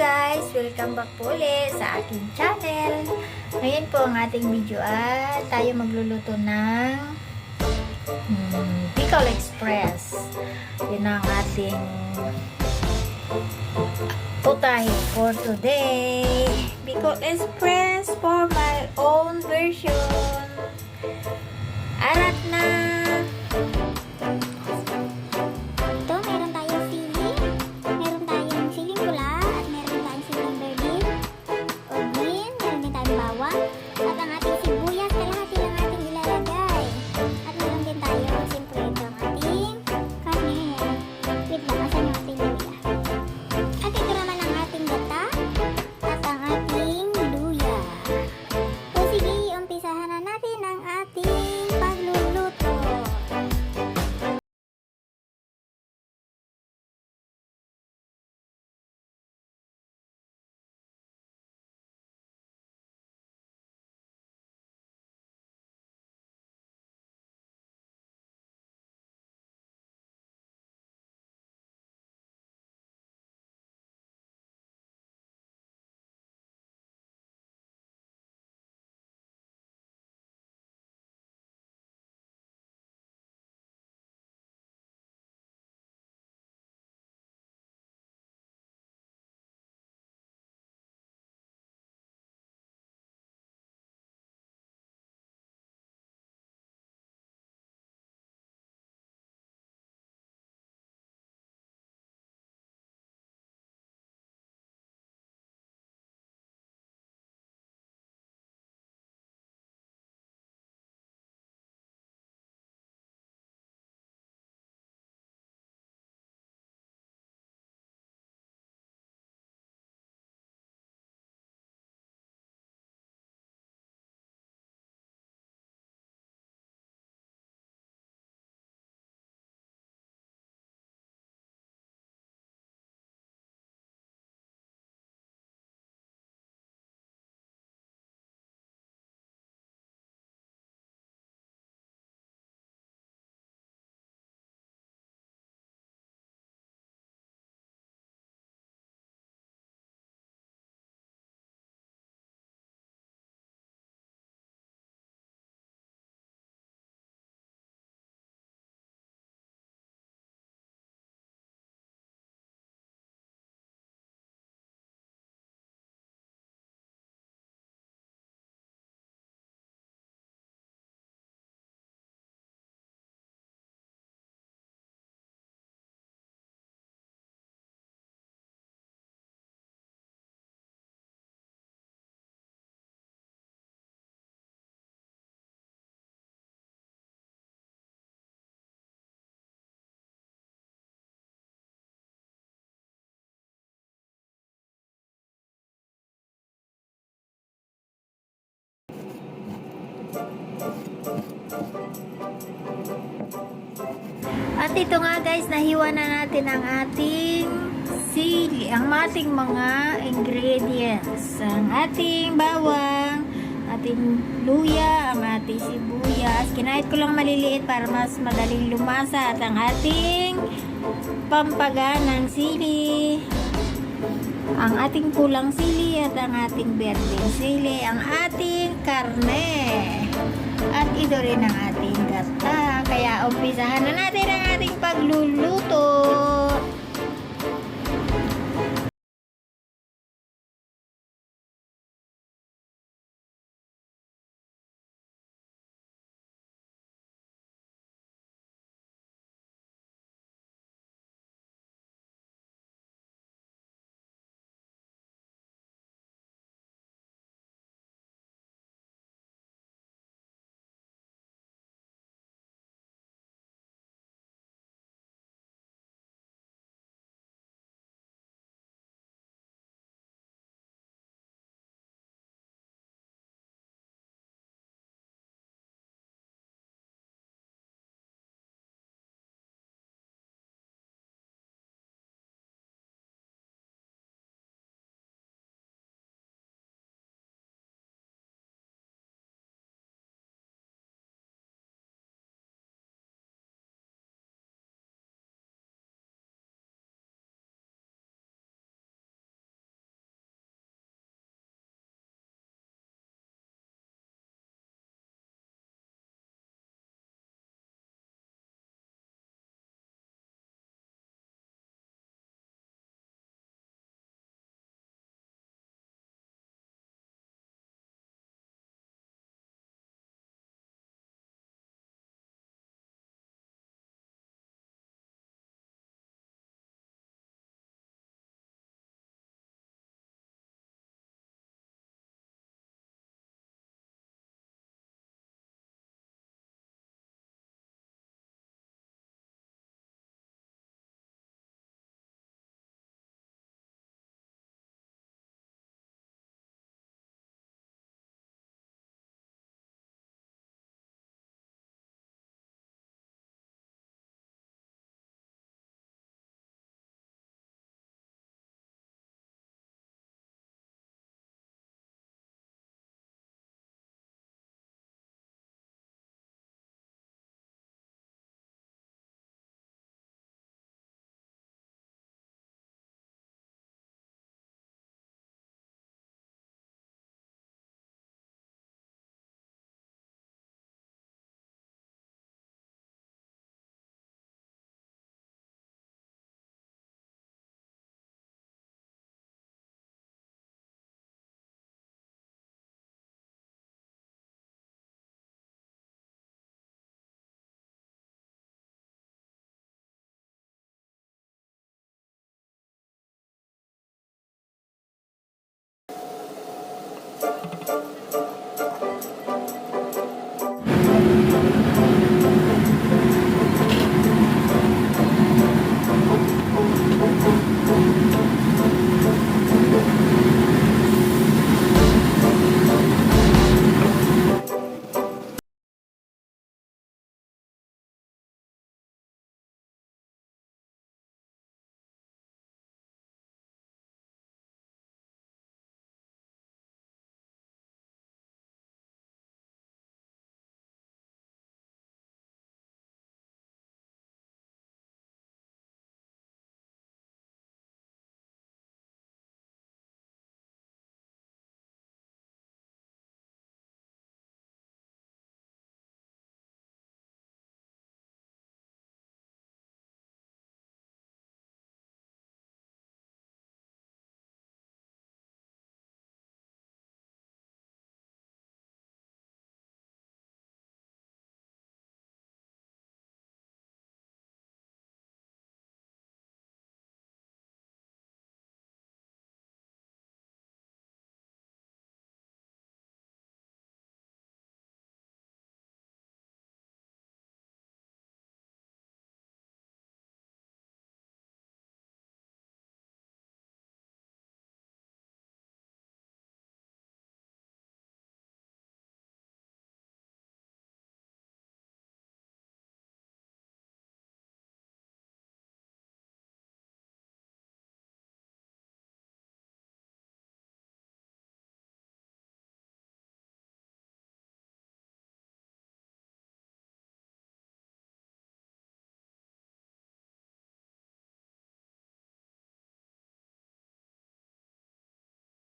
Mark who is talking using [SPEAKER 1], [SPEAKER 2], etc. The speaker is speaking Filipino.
[SPEAKER 1] guys! Welcome back po ulit sa aking channel. Ngayon po ang ating video ay tayo magluluto ng hmm, Bicol Express. Yun ang ating putahe for today. Bicol Express for my own version. Arat na! At ito nga guys, nahiwa na natin ang ating sili, ang ating mga ingredients. Ang ating bawang, ating luya, ang ating sibuyas. Kinahit ko lang maliliit para mas madaling lumasa. At ang ating pampaga ng sili. Ang ating pulang sili at ang ating berdeng sili. Ang ating karne. At ito rin ang ating gata. Kaya umpisahan na natin ang ating pagluluto.